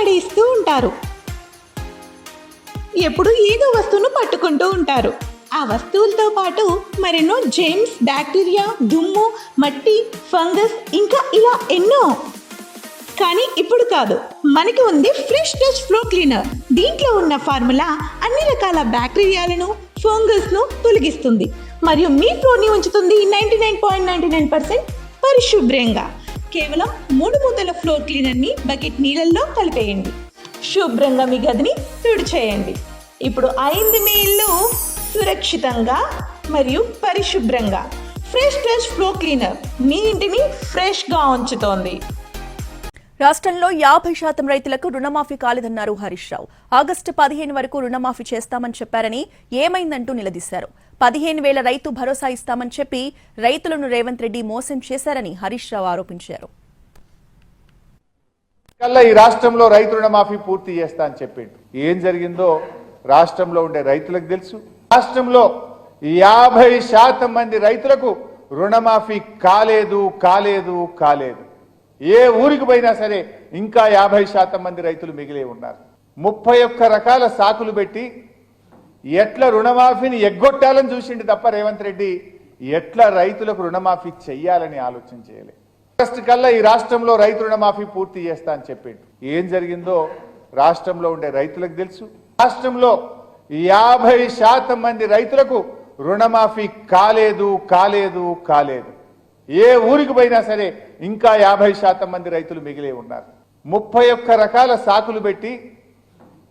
పడేస్తూ ఉంటారు. ఎప్పుడు ఏదో వస్తువును పట్టుకుంటూ ఉంటారు. ఆ వస్తువులతో పాటు మరెన్నో జెమ్స్ బ్యాక్టీరియా దుమ్ము మట్టి ఫంగస్ ఇంకా ఇలా ఎన్నో. కానీ ఇప్పుడు కాదు. మనకి ఉంది ఫ్రెష్ టచ్ ఫ్లో క్లీనర్ దీంట్లో ఉన్న ఫార్ములా అన్ని రకాల బ్యాక్టీరియాలను ఫంగస్ను తొలగిస్తుంది. మరియు మీ ఫ్లోర్ని ఉంచుతుంది ninety nine point ninety nine percent పరిశుభ్రంగా. కేవలం మూడు మూతల ఫ్లోర్ క్లీనర్ని బకెట్ నీళ్ళల్లో కలిపేయండి. శుభ్రంగా మీ గదిని తుడిచేయండి ఇప్పుడు అయింది మీ ఇల్లు సురక్షితంగా మరియు పరిశుభ్రంగా. ఫ్రెష్ ఫ్రెష్ ఫ్లో క్లీనర్ మీ ఇంటిని ఫ్రెష్గా ఉంచుతోంది. రాష్ట్రంలో యాభై శాతం రైతులకు రుణమాఫీ కాలేదన్నారు హరీష్ రావు. ఆగస్టు పదిహేను వరకు రుణమాఫీ చేస్తామని చెప్పారని ఏమైందంటూ నిలదీశారు. పదిహేను వేల రైతు భరోసా ఇస్తామని చెప్పి రైతులను రేవంత్ రెడ్డి మోసం చేశారని హరీష్ రావు ఆరోపించారు. ఈ రాష్ట్రంలో రైతు రుణమాఫీ పూర్తి చేస్తా అని చెప్పిండు. ఏం జరిగిందో రాష్ట్రంలో ఉండే రైతులకు తెలుసు. రాష్ట్రంలో యాభై శాతం మంది రైతులకు రుణమాఫీ కాలేదు కాలేదు కాలేదు. ఏ ఊరికి పోయినా సరే ఇంకా యాభై శాతం మంది రైతులు మిగిలే ఉన్నారు. ముప్పై ఒక్క రకాల సాకులు పెట్టి ఎట్ల రుణమాఫీని ఎగ్గొట్టాలని చూసిండు తప్ప రేవంత్ రెడ్డి ఎట్లా రైతులకు రుణమాఫీ చెయ్యాలని ఆలోచన చేయలే. ఆగస్టు కల్లా ఈ రాష్ట్రంలో రైతు రుణమాఫీ పూర్తి చేస్తా అని చెప్పిండు. ఏం జరిగిందో రాష్ట్రంలో ఉండే రైతులకు తెలుసు. రాష్ట్రంలో యాభై శాతం మంది రైతులకు రుణమాఫీ కాలేదు కాలేదు కాలేదు. ఏ ఊరికి పోయినా సరే ఇంకా యాభై శాతం మంది రైతులు మిగిలే ఉన్నారు. ముప్పై ఒక్క రకాల సాకులు పెట్టి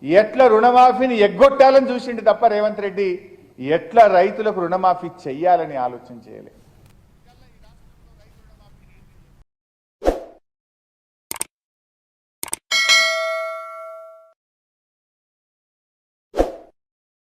ఎట్ల రుణమాఫీని ఎగ్గొట్టాలని చూసిండు తప్ప రేవంత్ రెడ్డి ఎట్లా రైతులకు రుణమాఫీ చెయ్యాలని ఆలోచన చేయలేదు